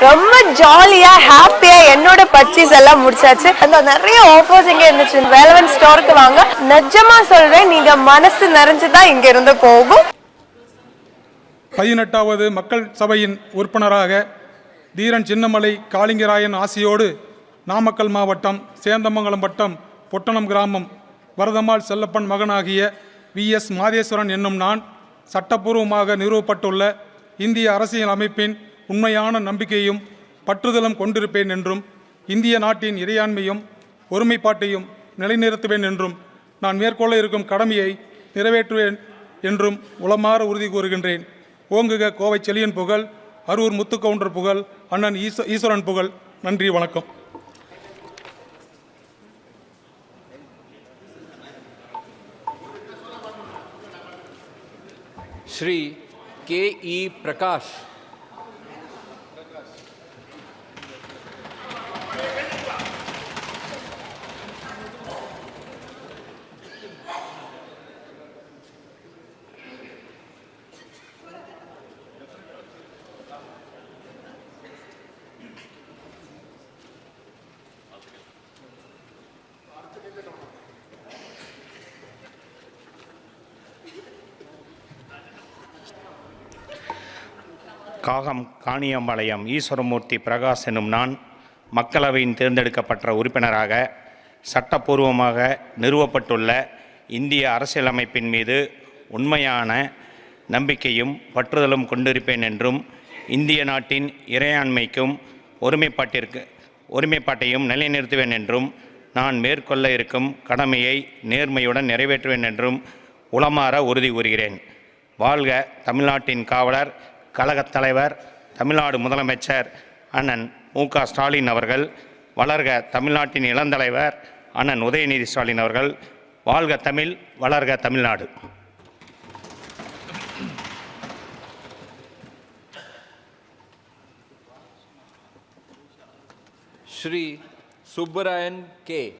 ரொம்ப ஜாலியா ஹாப்பியா என்னோட பர்ச்சேஸ் எல்லாம் முடிச்சாச்சு. அந்த நிறைய ஆஃபர்ஸ் இங்க இருந்துச்சு. வேலவன் ஸ்டோருக்கு வாங்க. நிஜமா சொல்றேன் நீங்க மனசு நிறைஞ்சுதான் இங்க இருந்து போகும். பதினெட்டாவது மக்கள் சபையின் உறுப்பினராக தீரன் சின்னமலை காளிங்கராயன் ஆசியோடு நாமக்கல் மாவட்டம் சேந்தமங்கலம் வட்டம் பொட்டணம் கிராமம் வரதம்மாள் செல்லப்பன் மகனாகிய வி. எஸ். மாதேஸ்வரன் என்னும் நான் சட்டப்பூர்வமாக நிறுவப்பட்டுள்ள இந்திய அரசியல் அமைப்பின் உண்மையான நம்பிக்கையும் பற்றுதலும் கொண்டிருப்பேன் என்றும் இந்திய நாட்டின் இறையாண்மையும் ஒருமைப்பாட்டையும் நிலைநிறுத்துவேன் என்றும் நான் மேற்கொள்ள இருக்கும் கடமையை நிறைவேற்றுவேன் என்றும் உளமாற உறுதி கூறுகின்றேன் ஓங்குக கோவை செலியன் புகழ் அரூர் முத்துக்கவுண்டர் புகழ் அண்ணன் ஈஸ்வ ஈஸ்வரன் புகழ் நன்றி வணக்கம் श्री के ई प्रकाश காகம் காணியம்பாளையம் ஈஸ்வரமூர்த்தி பிரகாஷ் எனும் நான் மக்களவையின் தேர்ந்தெடுக்கப்பட்ட உறுப்பினராக சட்டப்பூர்வமாக நிறுவப்பட்டுள்ள இந்திய அரசியலமைப்பின் மீது உண்மையான நம்பிக்கையும் பற்றுதலும் கொண்டிருப்பேன் என்றும் இந்திய நாட்டின் இறையாண்மைக்கும் ஒருமைப்பாட்டிற்கு ஒருமைப்பாட்டையும் நிலைநிறுத்துவேன் என்றும் நான் மேற்கொள்ள இருக்கும் கடமையை நேர்மையுடன் நிறைவேற்றுவேன் என்றும் உளமாற உறுதி கூறுகிறேன். வாழ்க தமிழ்நாட்டின் காவலர் கழகத் தலைவர் தமிழ்நாடு முதலமைச்சர் அண்ணன் மு க ஸ்டாலின் அவர்கள் வளர்க தமிழ்நாட்டின் இளந்தலைவர் அண்ணன் உதயநிதி ஸ்டாலின் அவர்கள் வாழ்க தமிழ் வளர்க தமிழ்நாடு श्री सुब्बरायन के